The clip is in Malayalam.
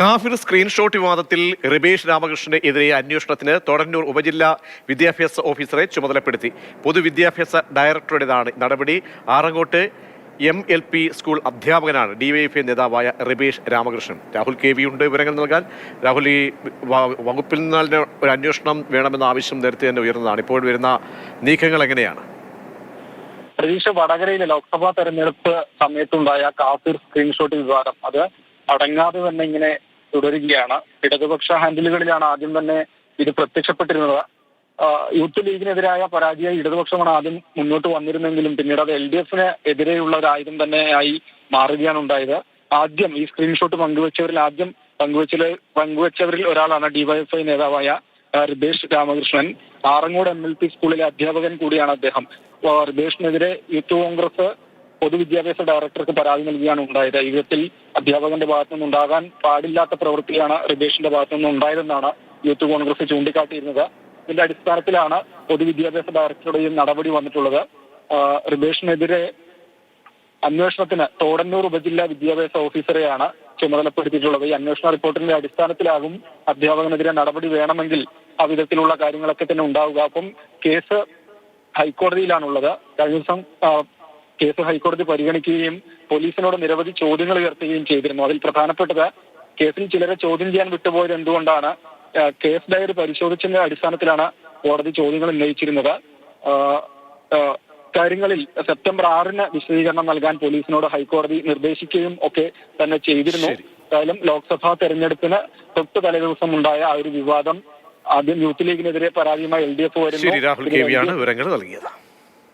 കാഫിർ സ്ക്രീൻഷോട്ട് വിവാദത്തിൽ റിബേഷ് രാമകൃഷ്ണന് എതിരെ അന്വേഷണത്തിന് തൊടന്നൂർ ഉപജില്ലാ വിദ്യാഭ്യാസ ഓഫീസറെ ചുമതലപ്പെടുത്തി. പൊതുവിദ്യാഭ്യാസ ഡയറക്ടറുടേതാണ് നടപടി. Arangottu M L P school അധ്യാപകനാണ് ഡിവൈഎഫ്ഐ നേതാവായ റിബേഷ് രാമകൃഷ്ണൻ. രാഹുൽ കെ വി ഉണ്ട് വിവരങ്ങൾ നൽകാൻ. രാഹുൽ ഈ വകുപ്പിൽ നിന്ന് ഒരു അന്വേഷണം വേണമെന്ന ആവശ്യം നേരത്തെ തന്നെ ഉയർന്നതാണ്. ഇപ്പോൾ വരുന്ന നീക്കങ്ങൾ എങ്ങനെയാണ്? പ്രതീക്ഷ വടകരയിലെ ലോക്സഭാ തെരഞ്ഞെടുപ്പ് സമയത്തുണ്ടായ കാഫിർ സ്ക്രീൻഷോട്ട് വിവാദം അത് അടങ്ങാതെ തന്നെ ഇങ്ങനെ തുടരുകയാണ്. ഇടതുപക്ഷ ഹാൻഡിലുകളിലാണ് ആദ്യം തന്നെ ഇത് പ്രത്യക്ഷപ്പെട്ടിരുന്നത്. യൂത്ത് ലീഗിനെതിരായ പരാജയം ഇടതുപക്ഷമാണ് ആദ്യം മുന്നോട്ട് വന്നിരുന്നെങ്കിലും പിന്നീട് അത് എൽ ഡി എഫിന് എതിരെയുള്ള ഒരു ആയുധം തന്നെയായി മാറുകയാണ് ഉണ്ടായത്. ആദ്യം ഈ സ്ക്രീൻഷോട്ട് പങ്കുവച്ചവരിൽ ആദ്യം പങ്കുവച്ച പങ്കുവച്ചവരിൽ ഒരാളാണ് ഡിവൈഎഫ്ഐ നേതാവായ Ritesh Ramakrishnan. Arangode M L P സ്കൂളിലെ അധ്യാപകൻ കൂടിയാണ് അദ്ദേഹം. റിതേഷിനെതിരെ യൂത്ത് കോൺഗ്രസ് പൊതുവിദ്യാഭ്യാസ ഡയറക്ടർക്ക് പരാതി നൽകുകയാണ് ഉണ്ടായത്. ഈ വിധത്തിൽ അധ്യാപകന്റെ ഭാഗത്തുനിന്ന് നിന്നുണ്ടാകാൻ പാടില്ലാത്ത പ്രവൃത്തിയാണ് റിബേഷിന്റെ ഭാഗത്തുനിന്ന് ഉണ്ടായതെന്നാണ് യൂത്ത് കോൺഗ്രസ് ചൂണ്ടിക്കാട്ടിയിരുന്നത്. ഇതിന്റെ അടിസ്ഥാനത്തിലാണ് പൊതുവിദ്യാഭ്യാസ ഡയറക്ടറുടെ ഈ നടപടി വന്നിട്ടുള്ളത്. റിതേഷിനെതിരെ അന്വേഷണത്തിന് തോടന്നൂർ ഉപജില്ലാ വിദ്യാഭ്യാസ ഓഫീസറെയാണ് ചുമതലപ്പെടുത്തിയിട്ടുള്ളത്. ഈ അന്വേഷണ റിപ്പോർട്ടിന്റെ അടിസ്ഥാനത്തിലാകും അധ്യാപകനെതിരെ നടപടി വേണമെങ്കിൽ ആ വിധത്തിലുള്ള കാര്യങ്ങളൊക്കെ തന്നെ ഉണ്ടാവുക. അപ്പം കേസ് ഹൈക്കോടതിയിലാണുള്ളത്. കഴിഞ്ഞ ദിവസം കേസ് ഹൈക്കോടതി പരിഗണിക്കുകയും പോലീസിനോട് നിരവധി ചോദ്യങ്ങൾ ഉയർത്തുകയും ചെയ്തിരുന്നു. അതിൽ പ്രധാനപ്പെട്ടത് കേസിൽ ചിലരെ ചോദ്യം ചെയ്യാൻ വിട്ടുപോയത് എന്തുകൊണ്ടാണ്? കേസ് ഡയറി പരിശോധിച്ചതിന്റെ അടിസ്ഥാനത്തിലാണ് കോടതി ചോദ്യങ്ങൾ ഉന്നയിച്ചിരുന്നത്. കാര്യങ്ങളിൽ സെപ്റ്റംബർ ആറിന് വിശദീകരണം നൽകാൻ പോലീസിനോട് ഹൈക്കോടതി നിർദ്ദേശിക്കുകയും ഒക്കെ തന്നെ ചെയ്തിരുന്നു. എന്തായാലും ലോക്സഭാ തെരഞ്ഞെടുപ്പിന് തൊട്ട് തലേദിവസം ഉണ്ടായ ആ ഒരു വിവാദം ആദ്യം യൂത്ത് ലീഗിനെതിരെ പരാതിയുമായി എൽ ഡി എഫ് വരുന്നു. വിവരങ്ങൾ നൽകിയത്.